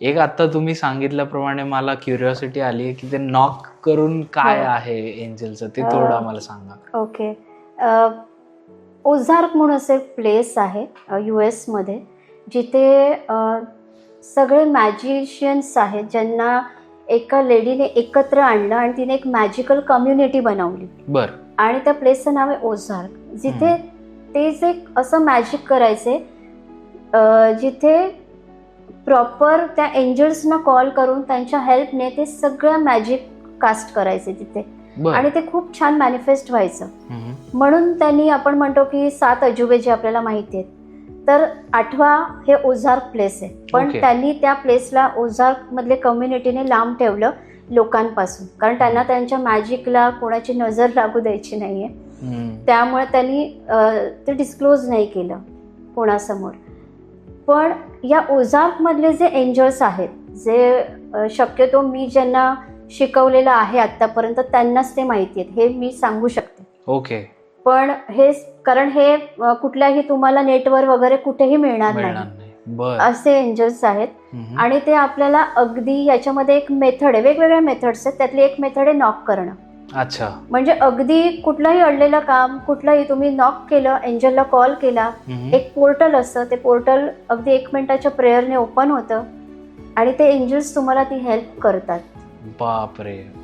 एक आता तुम्ही सांगितल्याप्रमाणे मला क्युरिओसिटी आली की ते नॉक करून काय हो. आहे एंजलचं ते थोडं आम्हाला सांगा. ओके. ओझार्क म्हणून असे प्लेस आहे यू एसमध्ये जिथे सगळे मॅजिशियन्स आहेत ज्यांना एका लेडीने एकत्र आणलं आणि तिने एक मॅजिकल कम्युनिटी बनवली. बर. आणि त्या प्लेसचं नाव आहे ओझार्क. जिथे ते जे असं मॅजिक करायचे जिथे प्रॉपर त्या एंजल्सना कॉल करून त्यांच्या हेल्पने ते सगळं मॅजिक कास्ट करायचे तिथे. आणि ते खूप छान मॅनिफेस्ट व्हायचं. म्हणून त्यांनी आपण म्हणतो की सात अजुबे जे आपल्याला माहिती आहेत तर आठवा हे ओझार्क प्लेस आहे. पण Okay. त्यांनी त्या प्लेसला ओझार्क मधले कम्युनिटीने लांब ठेवलं लोकांपासून. कारण त्यांना त्यांच्या मॅजिकला कोणाची नजर लागू द्यायची नाहीये. त्यामुळे त्यांनी ते डिस्क्लोज नाही केलं कोणासमोर. पण या ओझार्कमधले जे एंजल्स आहेत जे शक्यतो मी ज्यांना शिकवलेलं आहे आत्तापर्यंत त्यांनाच ते माहिती आहेत. हे मी सांगू शकते. ओके. पण हे कारण हे कुठल्याही तुम्हाला नेटवर वगैरे कुठेही मिळणार नाही. असे एंजल्स आहेत. आणि ते आपल्याला अगदी याच्यामध्ये एक मेथड आहे. वेगवेगळ्या मेथड्स आहेत. त्यातली एक मेथड आहे नॉक करणं. अच्छा. म्हणजे अगदी कुठलंही अडलेलं काम कुठलंही तुम्ही नॉक केलं एंजलला कॉल केला. एक पोर्टल असतं. ते पोर्टल अगदी एक मिनिटाच्या प्रेयरने ओपन होतं आणि ते एंजल्स तुम्हाला ती हेल्प करतात. बापरे.